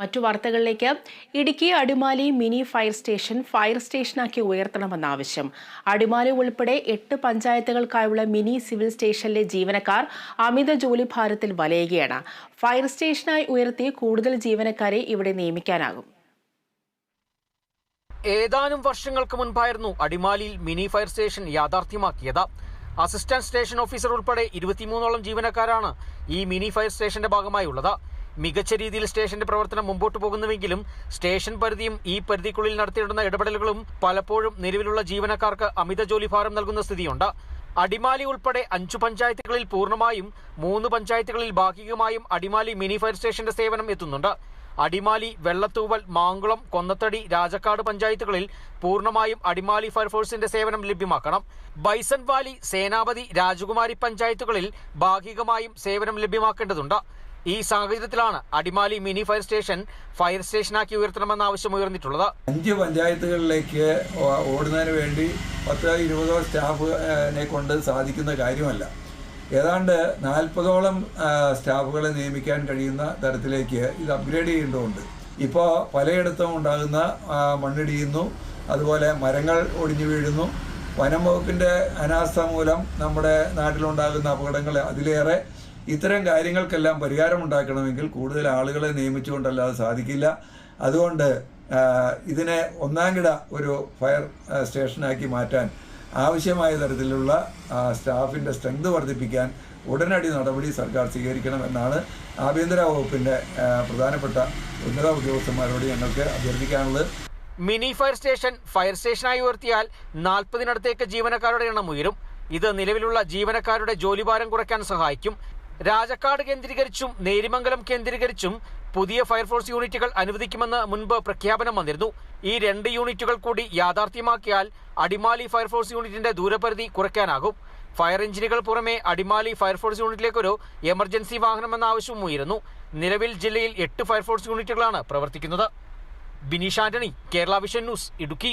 മറ്റു വാർത്തകളിലേക്ക്. Idukki Adimali mini fire station fire സ്റ്റേഷനാക്കി ഉയർത്തണമെന്ന ആവശ്യം. അടിമാലി ഉൾപ്പെടെ എട്ട് പഞ്ചായത്തുകൾക്കായുള്ള മിനി സിവിൽ സ്റ്റേഷനിലെ ജീവനക്കാർ അമിത ജോലിഭാരത്തിൽ വലയുകയാണ്. ഫയർ സ്റ്റേഷനായി ഉയർത്തി കൂടുതൽ ജീവനക്കാരെ ഇവിടെ നിയമിക്കാനാകും. ഏതാനും വർഷങ്ങൾക്ക് മുൻപായിരുന്നു അടിമാലിയിൽ മിനി ഫയർ സ്റ്റേഷൻ യാഥാർത്ഥ്യമാക്കിയത്. അസിസ്റ്റന്റ് സ്റ്റേഷൻ ഓഫീസർ ഉൾപ്പെടെ ഇരുപത്തിമൂന്നോളം ജീവനക്കാരാണ് ഈ മിനി ഫയർ സ്റ്റേഷന്റെ ഭാഗമായുള്ളത്. മികച്ച രീതിയിൽ സ്റ്റേഷന്റെ പ്രവർത്തനം മുമ്പോട്ട് പോകുന്നുവെങ്കിലും സ്റ്റേഷൻ പരിധിയും ഈ പരിധിക്കുള്ളിൽ നടത്തിയിടുന്ന ഇടപെടലുകളും പലപ്പോഴും നിലവിലുള്ള ജീവനക്കാർക്ക് അമിത ജോലി ഭാരം നൽകുന്ന സ്ഥിതിയുണ്ട്. അടിമാലി ഉൾപ്പെടെ അഞ്ചു പഞ്ചായത്തുകളിൽ പൂർണമായും മൂന്ന് പഞ്ചായത്തുകളിൽ ഭാഗികമായും അടിമാലി മിനി ഫയർ സ്റ്റേഷന്റെ സേവനം എത്തുന്നുണ്ട്. അടിമാലി വെള്ളത്തൂവൽ മാങ്കുളം കൊന്നത്തടി രാജക്കാട് പഞ്ചായത്തുകളിൽ പൂർണമായും അടിമാലി ഫയർഫോഴ്സിന്റെ സേവനം ലഭ്യമാക്കണം. ബൈസൺ വാലി സേനാപതി രാജകുമാരി പഞ്ചായത്തുകളിൽ ഭാഗികമായും സേവനം ലഭ്യമാക്കേണ്ടതുണ്ട്. ഈ സാഹചര്യത്തിലാണ് Adimali mini fire station fire സ്റ്റേഷനാക്കി ഉയർത്തണമെന്ന ആവശ്യം ഉയർന്നിട്ടുള്ളത്. അഞ്ച് പഞ്ചായത്തുകളിലേക്ക് ഓടുന്നതിന് വേണ്ടി പത്തോ ഇരുപതോ സ്റ്റാഫിനെ കൊണ്ട് സാധിക്കുന്ന കാര്യമല്ല. ഏതാണ്ട് നാൽപ്പതോളം സ്റ്റാഫുകളെ നിയമിക്കാൻ കഴിയുന്ന തരത്തിലേക്ക് ഇത് അപ്ഗ്രേഡ് ചെയ്യേണ്ടതുണ്ട്. ഇപ്പോൾ പലയിടത്തും ഉണ്ടാകുന്ന മണ്ണിടിയുന്നു അതുപോലെ മരങ്ങൾ ഒടിഞ്ഞു വീഴുന്നു. വനം വകുപ്പിന്റെ അനാസ്ഥ മൂലം നമ്മുടെ നാട്ടിലുണ്ടാകുന്ന അപകടങ്ങൾ അതിലേറെ ഇത്തരം കാര്യങ്ങൾക്കെല്ലാം പരിഹാരം ഉണ്ടാക്കണമെങ്കിൽ കൂടുതൽ ആളുകളെ നിയമിച്ചുകൊണ്ടല്ലാതെ സാധിക്കില്ല. അതുകൊണ്ട് ഇതിനെ ഒന്നാംകിട ഒരു ഫയർ സ്റ്റേഷനാക്കി മാറ്റാൻ ആവശ്യമായ തരത്തിലുള്ള സ്റ്റാഫിന്റെ സ്ട്രെങ്ത് വർദ്ധിപ്പിക്കാൻ ഉടനടി നടപടി സർക്കാർ സ്വീകരിക്കണമെന്നാണ് ആഭ്യന്തര വകുപ്പിന്റെ പ്രധാനപ്പെട്ട ഉന്നത ഉദ്യോഗസ്ഥന്മാരോട് ഞങ്ങൾക്ക് അഭ്യർത്ഥിക്കാനുള്ളത്. മിനി ഫയർ സ്റ്റേഷൻ ഫയർ സ്റ്റേഷനായി ഉയർത്തിയാൽ നാൽപ്പതിനടുത്തേക്ക് ജീവനക്കാരുടെ എണ്ണം ഉയരും. ഇത് നിലവിലുള്ള ജീവനക്കാരുടെ ജോലിഭാരം കുറയ്ക്കാൻ സഹായിക്കും. രാജക്കാട് കേന്ദ്രീകരിച്ചും നേരിമംഗലം കേന്ദ്രീകരിച്ചും പുതിയ ഫയർഫോഴ്സ് യൂണിറ്റുകൾ അനുവദിക്കുമെന്ന് മുൻപ് പ്രഖ്യാപനം വന്നിരുന്നു. ഈ രണ്ട് യൂണിറ്റുകൾ കൂടി യാഥാർത്ഥ്യമാക്കിയാൽ അടിമാലി ഫയർഫോഴ്സ് യൂണിറ്റിന്റെ ദൂരപരിധി കുറയ്ക്കാനാകും. ഫയർ എഞ്ചിനുകൾ പുറമെ അടിമാലി ഫയർഫോഴ്സ് യൂണിറ്റിലേക്കൊരു എമർജൻസി വാഹനമെന്ന ആവശ്യവും ഉയരുന്നു. നിലവിൽ ജില്ലയിൽ എട്ട് ഫയർഫോഴ്സ് യൂണിറ്റുകളാണ് പ്രവർത്തിക്കുന്നത്. Binish Antony Kerala vision news Idukki.